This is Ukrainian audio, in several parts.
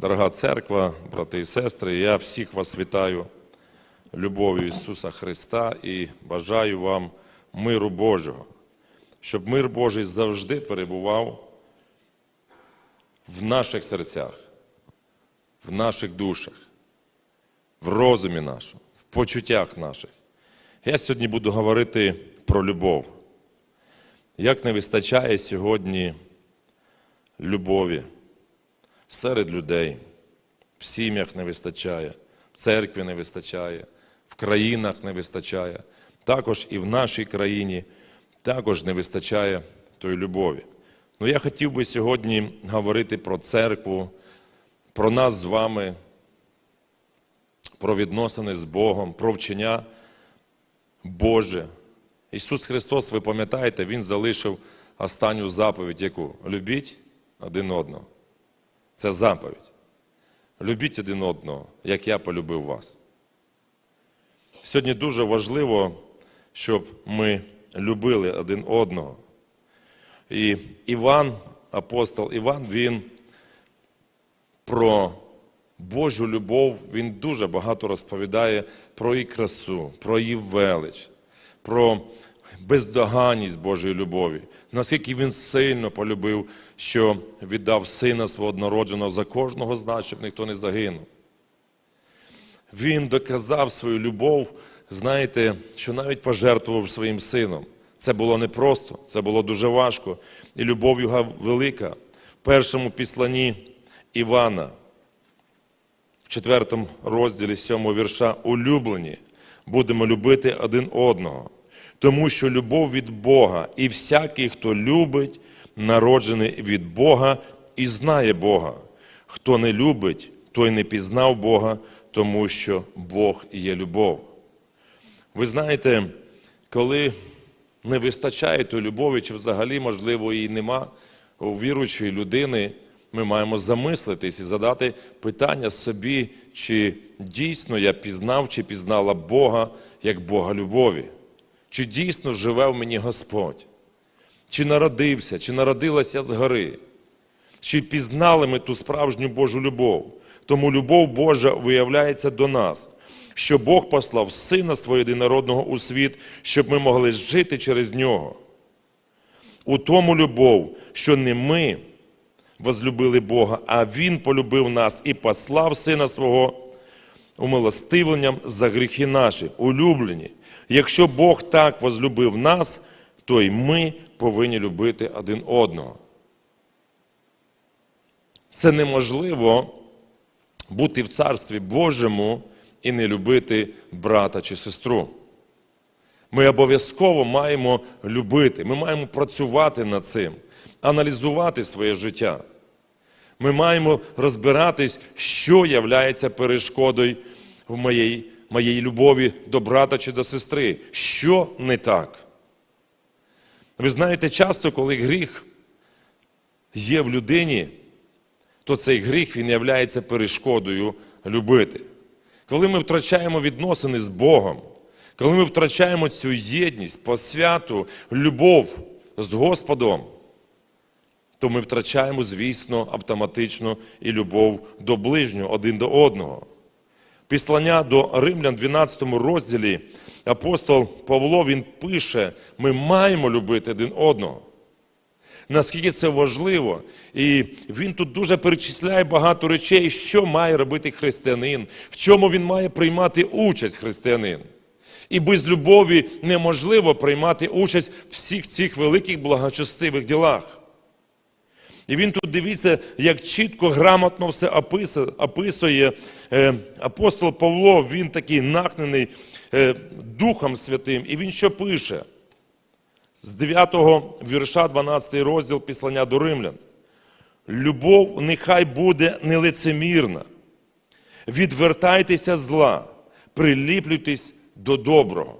Дорога церква, брати і сестри, я всіх вас вітаю любов'ю Ісуса Христа і бажаю вам миру Божого, щоб мир Божий завжди перебував в наших серцях, в наших душах, в розумі нашому, в почуттях наших. Я сьогодні буду говорити про любов. Як не вистачає сьогодні любові серед людей, в сім'ях не вистачає, в церкві не вистачає, в країнах не вистачає, також і в нашій країні також не вистачає тої любові. Ну, я хотів би сьогодні говорити про церкву, про нас з вами, про відносини з Богом, про вчення Боже. Ісус Христос, ви пам'ятаєте, Він залишив останню заповідь, яку? Любіть один одного. Це заповідь. Любіть один одного, як я полюбив вас. Сьогодні дуже важливо, щоб ми любили один одного. І Іван, апостол Іван, він про Божу любов, він дуже багато розповідає про її красу, про її велич, про бездоганність Божої любові, наскільки він сильно полюбив, що віддав сина свого однородженого за кожного з нас, щоб ніхто не загинув. Він доказав свою любов, знаєте, що навіть пожертвував своїм сином. Це було непросто, це було дуже важко. І любов його велика. В першому післанні Івана, в четвертому розділі сьомого вірша, улюблені, будемо любити один одного. Тому що любов від Бога, і всякий, хто любить, народжений від Бога і знає Бога. Хто не любить, той не пізнав Бога, тому що Бог є любов. Ви знаєте, коли не вистачає тої любові, чи взагалі, можливо, її нема у віруючої людини, ми маємо замислитись і задати питання собі, чи дійсно я пізнав, чи пізнала Бога як Бога любові. Чи дійсно живе в мені Господь? Чи народився, чи народилася з гори? Чи пізнали ми ту справжню Божу любов? Тому любов Божа виявляється до нас, що Бог послав Сина свого єдинородного у світ, щоб ми могли жити через нього. У тому любов, що не ми возлюбили Бога, а Він полюбив нас і послав Сина свого умилостивленням за гріхи наші, улюблені. Якщо Бог так возлюбив нас, то й ми повинні любити один одного. Це неможливо бути в Царстві Божому і не любити брата чи сестру. Ми обов'язково маємо любити, ми маємо працювати над цим, аналізувати своє життя. Ми маємо розбиратись, що являється перешкодою в моїй, моїй любові до брата чи до сестри, що не так. Ви знаєте, часто, коли гріх є в людині, то цей гріх він є перешкодою любити. Коли ми втрачаємо відносини з Богом, коли ми втрачаємо цю єдність, посвяту, любов з Господом, то ми втрачаємо, звісно, автоматично і любов до ближнього один до одного. Післання до Римлян, 12 розділі, апостол Павло він пише: ми маємо любити один одного. Наскільки це важливо, і він тут дуже перечисляє багато речей, що має робити християнин, в чому він має приймати участь християнин. І без любові неможливо приймати участь в всіх цих великих благочестивих ділах. І він тут дивіться, як чітко, грамотно все описує е, апостол Павло, він такий нахнений е, Духом Святим. І він що пише? З 9 вірша, 12 розділ післання до римлян. Любов нехай буде нелицемірна. Відвертайтеся зла, приліплюйтесь до доброго.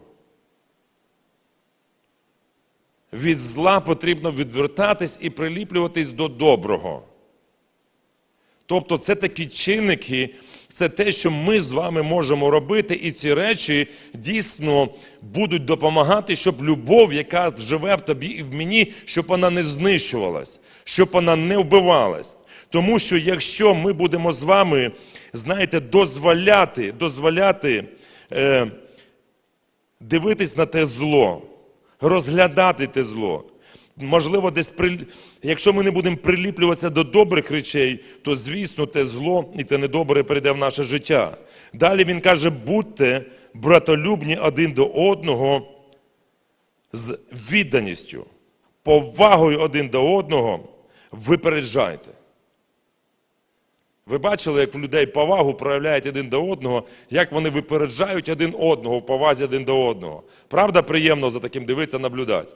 Від зла потрібно відвертатись і приліплюватись до доброго. Тобто це такі чинники, це те, що ми з вами можемо робити, і ці речі дійсно будуть допомагати, щоб любов, яка живе в тобі і в мені, щоб вона не знищувалась, щоб вона не вбивалась. Тому що якщо ми будемо з вами, знаєте, дозволяти, дозволяти е, дивитись на те зло, розглядати те зло. Можливо, десь при... якщо ми не будемо приліплюватися до добрих речей, то звісно те зло і те недобре перейде в наше життя. Далі він каже: будьте братолюбні один до одного з відданістю, повагою один до одного, випереджайте. Ви бачили, як в людей повагу проявляють один до одного, як вони випереджають один одного в повазі один до одного. Правда, приємно за таким дивитися, наблюдати?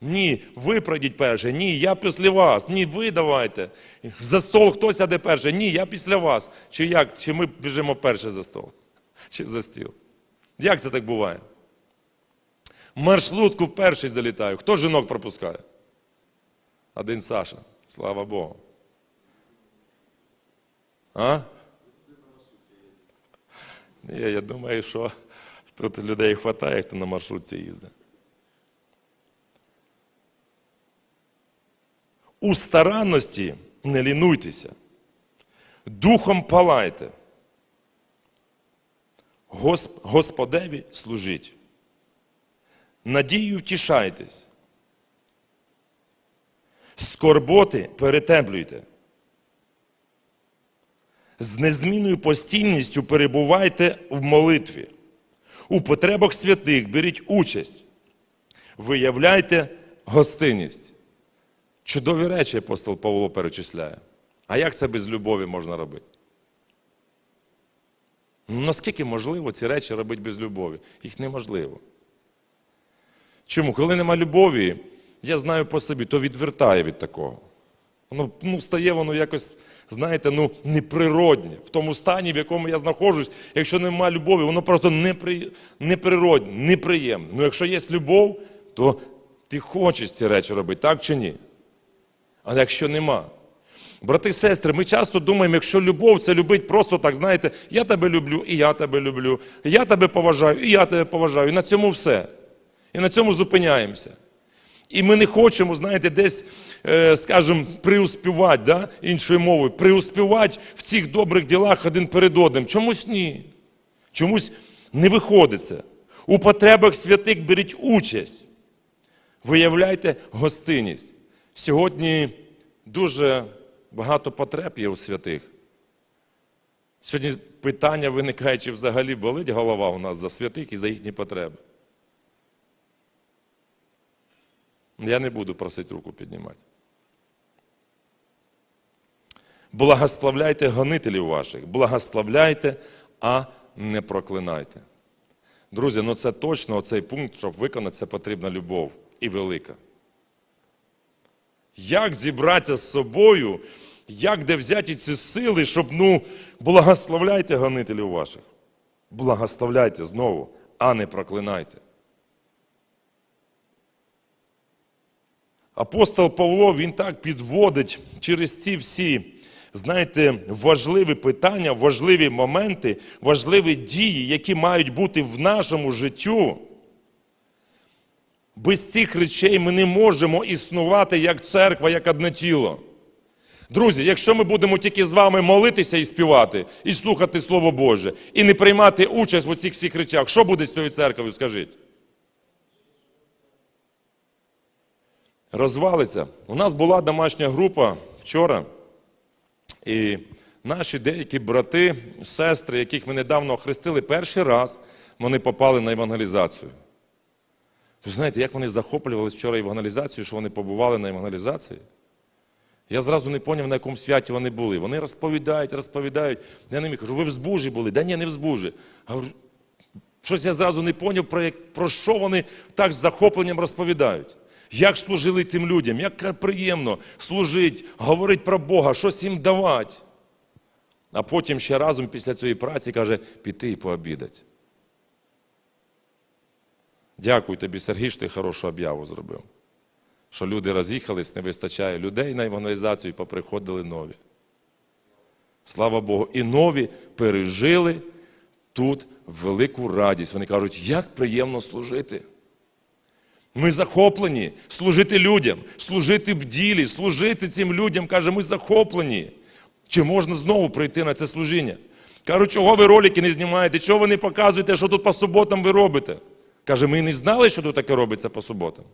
Ні, ви пройдіть перше. Ні, я після вас. Ні, ви давайте. За стол хто сяде перше. Ні, я після вас. Чи як? Чи ми біжимо перше за стол? Чи за стіл? Як це так буває? Маршрутку перший залітаю. Хто жінок пропускає? Один Саша. Слава Богу. А? Ні, я думаю, що тут людей вистачає, хто на маршрутці їздить. У старанності не лінуйтеся, духом палайте, Госп- Господеві служіть, надію втішайтесь, скорботи перетеплюйте. З незмінною постійністю перебувайте в молитві. У потребах святих беріть участь, виявляйте гостинність. Чудові речі апостол Павло перечисляє. А як це без любові можна робити? Ну, наскільки можливо ці речі робити без любові? Їх неможливо. Чому? Коли нема любові, я знаю по собі, то відвертає від такого. Воно ну, стає воно якось, знаєте, ну, неприродне. В тому стані, в якому я знаходжусь, якщо нема любові, воно просто непри... неприродне, неприємне. Ну, якщо є любов, то ти хочеш ці речі робити, так чи ні? А якщо нема. Брати і сестри, ми часто думаємо, якщо любов це любить просто так, знаєте, я тебе люблю, і я тебе люблю, я тебе поважаю, і я тебе поважаю. І на цьому все. І на цьому зупиняємося. І ми не хочемо, знаєте, десь, е, скажімо, приуспівати, да? іншою мовою, приуспівати в цих добрих ділах один перед одним. Чомусь ні. Чомусь не виходить це. У потребах святих беріть участь. Виявляйте гостинність. Сьогодні дуже багато потреб є у святих. Сьогодні питання виникає, чи взагалі болить голова у нас за святих і за їхні потреби. Я не буду просити руку піднімати. Благословляйте гонителів ваших, благословляйте, а не проклинайте. Друзі, ну це точно оцей пункт, щоб виконати, це потрібна любов і велика. Як зібратися з собою, як де взяти ці сили, щоб ну, благословляйте гонителів ваших. Благословляйте знову, а не проклинайте. Апостол Павло він так підводить через ці всі, знаєте, важливі питання, важливі моменти, важливі дії, які мають бути в нашому життю. Без цих речей ми не можемо існувати як церква, як одне тіло. Друзі, якщо ми будемо тільки з вами молитися і співати, і слухати Слово Боже, і не приймати участь в оцих всіх речах, що буде з цією церквою, скажіть? Розвалиться. У нас була домашня група вчора, і наші деякі брати, сестри, яких ми недавно охрестили, перший раз вони попали на евангелізацію. Ви знаєте, як вони захоплювалися вчора евангелізацією, що вони побували на евангелізації? Я зразу не зрозумів, на якому святі вони були. Вони розповідають, розповідають. Я ним кажу, ви в збужі були? Да ні, не в збужі. Говорю, щось я зразу не зрозумів, про, про що вони так з захопленням розповідають. Як служили тим людям, як приємно служити, говорити про Бога, щось їм давати. А потім ще разом після цієї праці каже, піти і пообідати. Дякую тобі, Сергій, що ти хорошу об'яву зробив. Що люди роз'їхались, не вистачає людей на евангелізацію і поприходили нові. Слава Богу, і нові пережили тут велику радість. Вони кажуть, як приємно служити. Ми захоплені служити людям, служити в ділі, служити цим людям, каже, ми захоплені. Чи можна знову прийти на це служіння? Кажу, чого ви ролики не знімаєте, чого ви не показуєте, що тут по суботам ви робите? Каже, ми не знали, що тут таке робиться по суботам.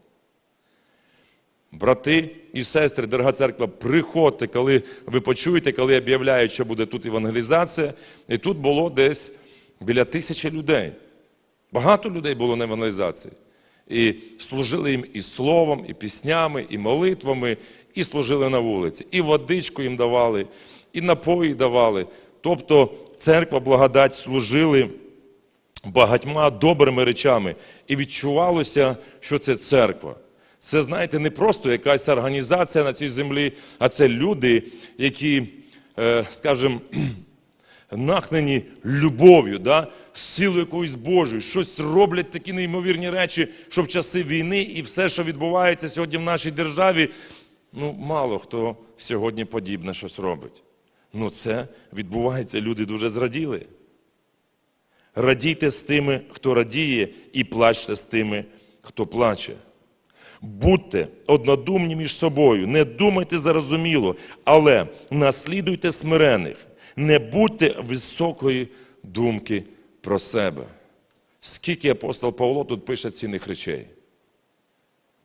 Брати і сестри, дорога церква, приходьте, коли ви почуєте, коли об'являють, що буде тут евангелізація. І тут було десь біля тисячі людей. Багато людей було на евангелізації. І служили їм і словом, і піснями, і молитвами, і служили на вулиці. І водичку їм давали, і напої давали. Тобто церква благодать служили багатьма добрими речами. І відчувалося, що це церква. Це, знаєте, не просто якась організація на цій землі, а це люди, які, е, скажімо, нахнені любов'ю, да? силою якоюсь Божою, щось роблять такі неймовірні речі, що в часи війни і все, що відбувається сьогодні в нашій державі, ну, мало хто сьогодні подібне щось робить. Ну, це відбувається, люди дуже зраділи. Радійте з тими, хто радіє, і плачте з тими, хто плаче. Будьте однодумні між собою, не думайте зарозуміло, але наслідуйте смирених, не будьте високої думки про себе. Скільки апостол Павло тут пише цінних речей?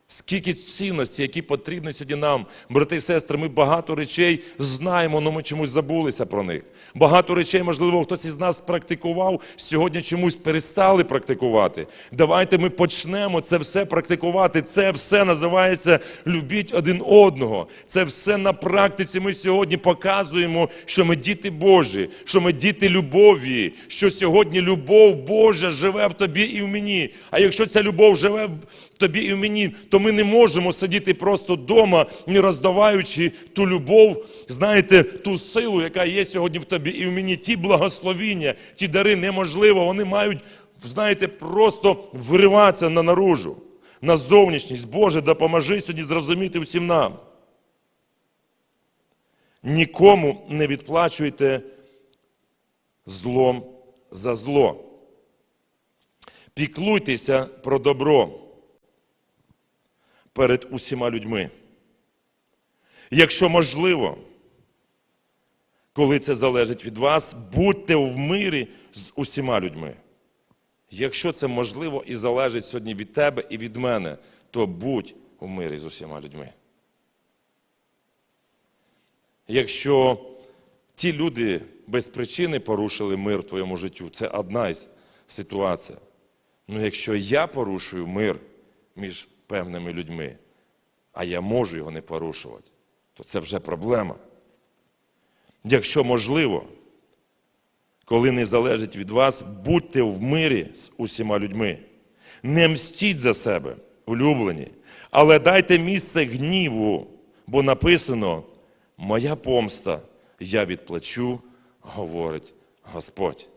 Скільки цінностей, які потрібні сьогодні нам, брати і сестри, ми багато речей знаємо, але ми чомусь забулися про них. Багато речей, можливо, хтось із нас практикував, сьогодні чомусь перестали практикувати. Давайте ми почнемо це все практикувати. Це все називається любіть один одного. Це все на практиці. Ми сьогодні показуємо, що ми діти Божі, що ми діти любові, що сьогодні любов Божа живе в тобі і в мені. А якщо ця любов живе тобі і мені, то ми не можемо сидіти просто вдома, не роздаваючи ту любов, знаєте, ту силу, яка є сьогодні в тобі і в мені. Ті благословіння, ті дари неможливо, вони мають, знаєте, просто вириватися на наружу, на зовнішність. Боже, допоможи сьогодні зрозуміти всім нам. Нікому не відплачуйте злом за зло. Піклуйтеся про добро перед усіма людьми. Якщо можливо, коли це залежить від вас, будьте в мирі з усіма людьми. Якщо це можливо і залежить сьогодні від тебе і від мене, то будь у мирі з усіма людьми. Якщо ті люди без причини порушили мир в твоєму життю, це одна із ситуацій. Ну якщо я порушую мир між певними людьми, а я можу його не порушувати, то це вже проблема. Якщо можливо, коли не залежить від вас, будьте в мирі з усіма людьми. Не мстіть за себе, улюблені, але дайте місце гніву, бо написано: Моя помста, я відплачу, говорить Господь.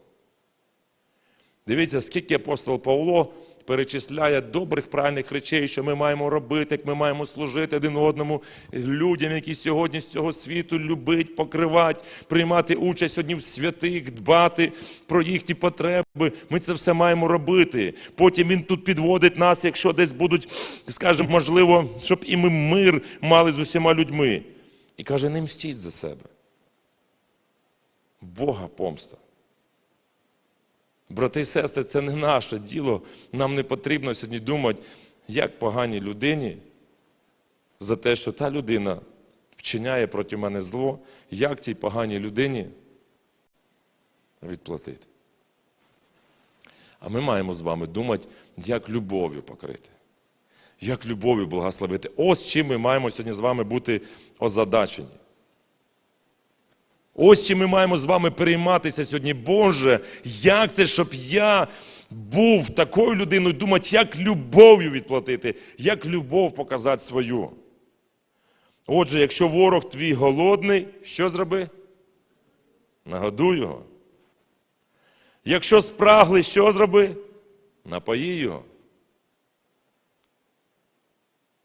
Дивіться, скільки апостол Павло перечисляє добрих, правильних речей, що ми маємо робити, як ми маємо служити один одному, людям, які сьогодні з цього світу любить, покривати, приймати участь сьогодні в святих, дбати про їхні потреби. Ми це все маємо робити. Потім він тут підводить нас, якщо десь будуть, скажімо, можливо, щоб і ми мир мали з усіма людьми. І каже, не мстіть за себе. Бога помста. Брати і сестри, це не наше діло. Нам не потрібно сьогодні думати, як поганій людині за те, що та людина вчиняє проти мене зло, як цій поганій людині відплатити. А ми маємо з вами думати, як любов'ю покрити, як любов'ю благословити. Ось чим ми маємо сьогодні з вами бути озадачені. Ось чим ми маємо з вами перейматися сьогодні. Боже, як це, щоб я був такою людиною, думати, як любов'ю відплатити, як любов показати свою. Отже, якщо ворог твій голодний, що зроби? Нагодуй його. Якщо спраглий, що зроби? Напої його.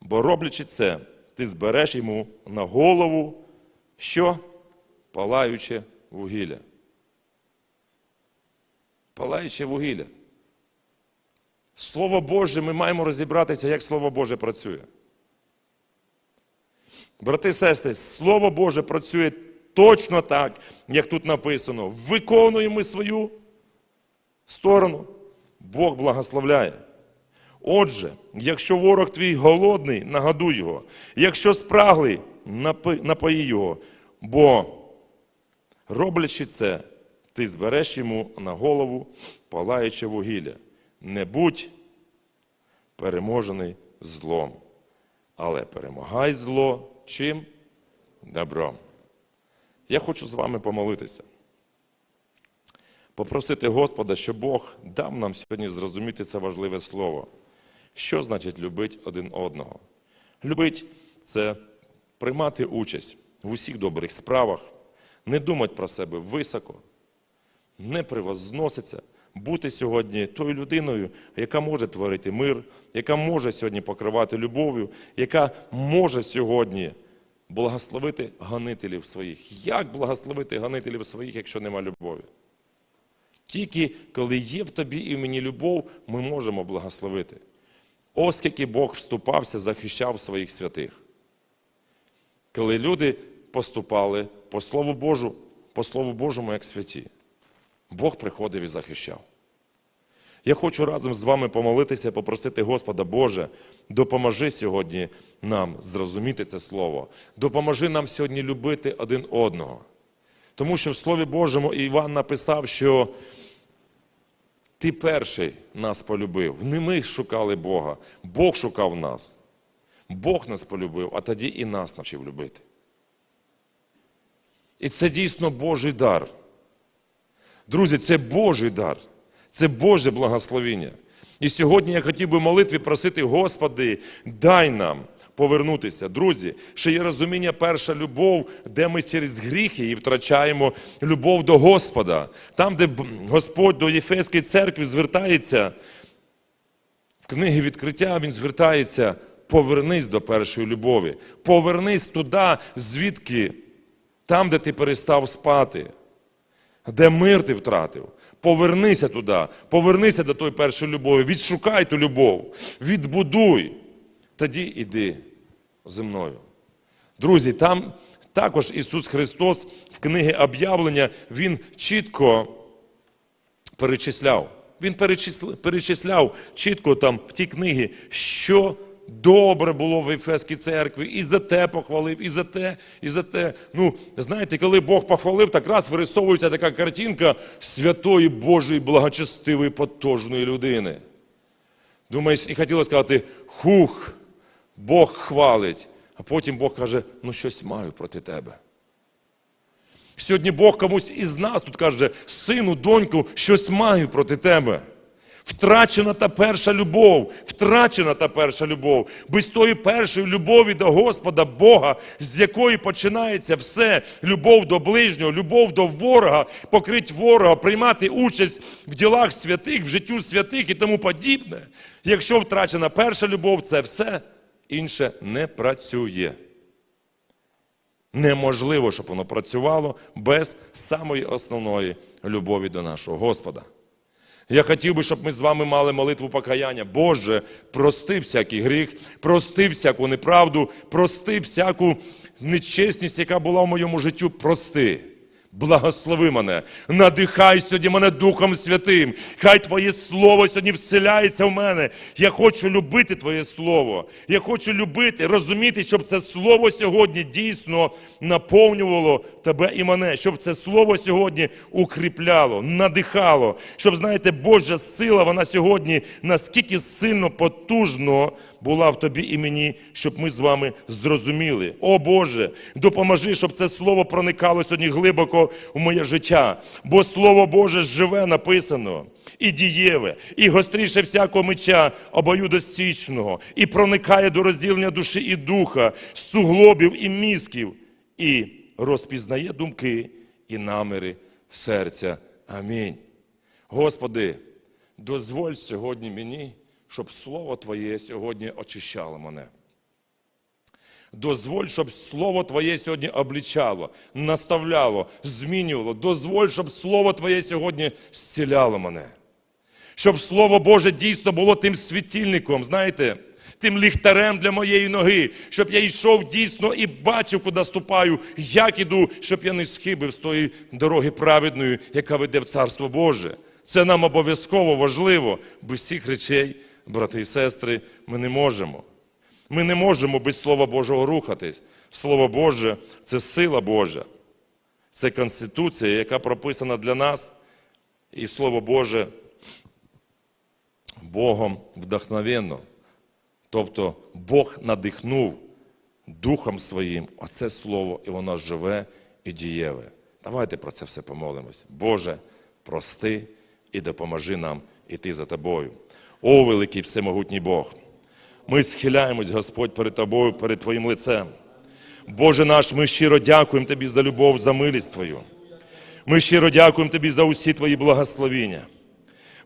Бо роблячи це, ти збереш йому на голову що? Палаюче вугілля. Палаюче вугілля. Слово Боже, ми маємо розібратися, як Слово Боже працює. Брати і сестри, Слово Боже працює точно так, як тут написано. Виконуємо свою сторону. Бог благословляє. Отже, якщо ворог твій голодний, нагадуй його. Якщо спраглий, напої його. Бо, роблячи це, ти збереш йому на голову палаюче вугілля. Не будь переможений злом, але перемагай зло чим? Добром. Я хочу з вами помолитися. Попросити Господа, щоб Бог дав нам сьогодні зрозуміти це важливе слово. Що значить любити один одного? Любить це приймати участь в усіх добрих справах, не думати про себе високо, не превозноситься, бути сьогодні тою людиною, яка може творити мир, яка може сьогодні покривати любов'ю, яка може сьогодні благословити гонителів своїх. Як благословити гонителів своїх, якщо нема любові? Тільки коли є в тобі і в мені любов, ми можемо благословити. Оскільки Бог вступався, захищав своїх святих. Коли люди поступали по Слову Божу, по Слову Божому, як святі, Бог приходив і захищав. Я хочу разом з вами помолитися, попросити Господа, Боже, допоможи сьогодні нам зрозуміти це слово. Допоможи нам сьогодні любити один одного. Тому що в Слові Божому Іван написав, що ти перший нас полюбив. Не ми шукали Бога, Бог шукав нас. Бог нас полюбив, а тоді і нас навчив любити. І це дійсно Божий дар. Друзі, це Божий дар, це Боже благословіння. І сьогодні я хотів би молитві просити, Господи, дай нам повернутися. Друзі, ще є розуміння перша любов, де ми через гріхи і втрачаємо любов до Господа. Там, де Господь до Єфеської церкви звертається, в книгі відкриття він звертається: повернись до першої любові, повернись туди, звідки, там, де ти перестав спати. Де мир ти втратив? Повернися туди, повернися до тої першої любові, відшукай ту любов, відбудуй. Тоді іди зі мною. Друзі, там також Ісус Христос в книгі об'явлення Він чітко перечисляв. Він перечисляв чітко там в тій книгі, що добре було в Ефеській церкві, і за те похвалив, і за те, і за те. Ну, знаєте, коли Бог похвалив, так раз вирисовується така картинка святої Божої, благочестивої, потужної людини. Думаєш, і хотілося сказати, хух, Бог хвалить, а потім Бог каже, ну щось маю проти тебе. Сьогодні Бог комусь із нас тут каже, сину, доньку, щось маю проти тебе. Втрачена та перша любов, втрачена та перша любов. Без тої першої любові до Господа Бога, з якої починається все: любов до ближнього, любов до ворога, покрить ворога, приймати участь в ділах святих, в життю святих і тому подібне. Якщо втрачена перша любов, це все інше не працює. Неможливо, щоб воно працювало без самої основної любові до нашого Господа. Я хотів би, щоб ми з вами мали молитву покаяння. Боже, прости всякий гріх, прости всяку неправду, прости всяку нечесність, яка була в моєму житті, прости. Благослови мене, надихай сьогодні мене Духом Святим. Хай Твоє Слово сьогодні вселяється в мене. Я хочу любити Твоє Слово. Я хочу любити, розуміти, щоб це Слово сьогодні дійсно наповнювало тебе і мене, щоб це Слово сьогодні укріпляло, надихало, щоб, знаєте, Божа сила, вона сьогодні наскільки сильно потужно була в тобі і мені, щоб ми з вами зрозуміли. О Боже, допоможи, щоб це слово проникало сьогодні глибоко в моє життя. Бо Слово Боже живе написано, і дієве, і гостріше всякого меча обоюдостічного, і проникає до розділення душі і духа, суглобів і мізків, і розпізнає думки і наміри серця. Амінь. Господи, дозволь сьогодні мені, щоб Слово Твоє сьогодні очищало мене. Дозволь, щоб Слово Твоє сьогодні облічало, наставляло, змінювало. Дозволь, щоб Слово Твоє сьогодні зціляло мене. Щоб Слово Боже дійсно було тим світильником, знаєте, тим ліхтарем для моєї ноги, щоб я йшов дійсно і бачив, куди ступаю, як іду, щоб я не схибив з тої дороги праведної, яка веде в Царство Боже. Це нам обов'язково важливо. Без цих речей, брати і сестри, ми не можемо. Ми не можемо без Слова Божого рухатись. Слово Боже це сила Божа. Це Конституція, яка прописана для нас. І Слово Боже Богом вдохновенно. Тобто Бог надихнув Духом Своїм оце Слово, і воно живе і дієве. Давайте про це все помолимось. Боже, прости і допоможи нам іти за Тобою. О, великий всемогутній Бог! Ми схиляємось, Господь, перед Тобою, перед Твоїм лицем. Боже наш, ми щиро дякуємо Тобі за любов, за милість Твою. Ми щиро дякуємо Тобі за усі Твої благословіння.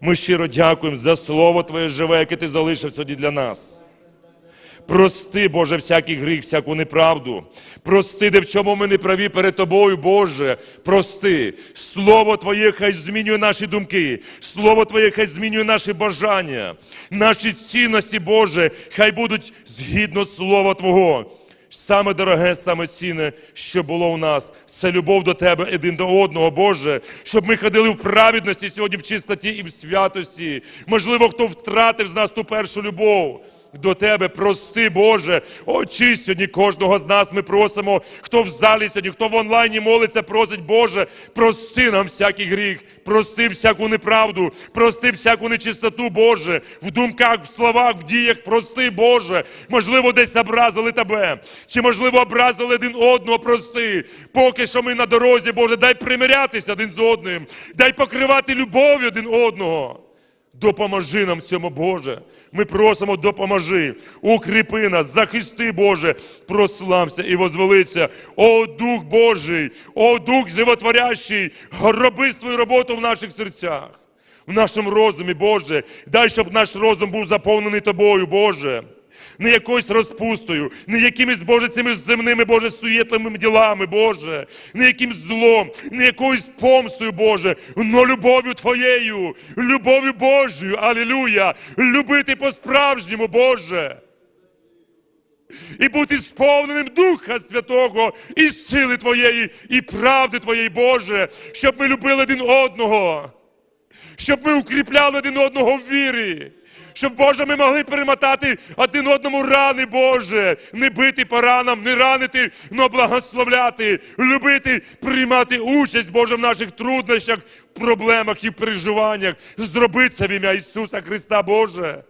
Ми щиро дякуємо за Слово Твоє живе, яке Ти залишив сьогодні для нас. Прости, Боже, всякий гріх, всяку неправду. Прости, де в чому ми не праві перед Тобою, Боже. Прости. Слово Твоє хай змінює наші думки. Слово Твоє хай змінює наші бажання. Наші цінності, Боже, хай будуть згідно Слова Твого. Саме дороге, саме цінне, що було у нас, це любов до Тебе один до одного, Боже, щоб ми ходили в праведності сьогодні в чистоті і в святості. Можливо, хто втратив з нас ту першу любов. До тебе, прости, Боже, очись сьогодні кожного з нас. Ми просимо, хто в залі сьогодні, хто в онлайні молиться, просить, Боже, прости нам всякий гріх, прости всяку неправду, прости всяку нечистоту, Боже, в думках, в словах, в діях, прости, Боже. Можливо, десь образили тебе, чи можливо образили один одного, прости. Поки що ми на дорозі, Боже, дай примирятися один з одним, дай покривати любов'ю один одного. Допоможи нам в цьому, Боже. Ми просимо, допоможи, укріпи нас, захисти, Боже, прослався і возвелиться. О Дух Божий, о Дух животворящий, роби свою роботу в наших серцях, в нашому розумі, Боже. Дай, щоб наш розум був заповнений Тобою, Боже. Не якоюсь розпустою, не якимись Боже цими земними, Боже, суєтливими ділами, Боже, не якимсь злом, не якоюсь помстою, Боже, но любов'ю Твоєю, любов'ю Божою, алілюя, любити по-справжньому, Боже. І бути сповненим Духа Святого і сили Твоєї, і правди Твоєї, Боже, щоб ми любили один одного, щоб ми укріпляли один одного в вірі. Щоб, Боже, ми могли перемотати один одному рани, Боже, не бити по ранам, не ранити, но благословляти, любити, приймати участь, Боже, в наших труднощах, проблемах і переживаннях. Зроби це в ім'я Ісуса Христа, Боже.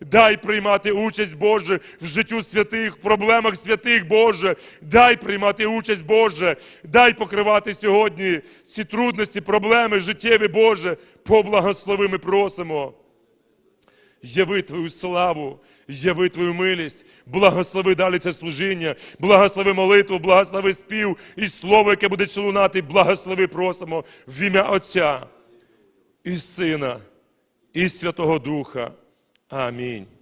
Дай приймати участь, Боже, в життю святих, в проблемах святих, Боже. Дай приймати участь, Боже. Дай покривати сьогодні ці трудності, проблеми життєві, Боже. Поблагослови, ми просимо. Яви Твою славу, яви Твою милість, благослови далі це служіння, благослови молитву, благослови спів і слово, яке буде лунати, благослови просимо в ім'я Отця і Сина, і Святого Духа. Амінь.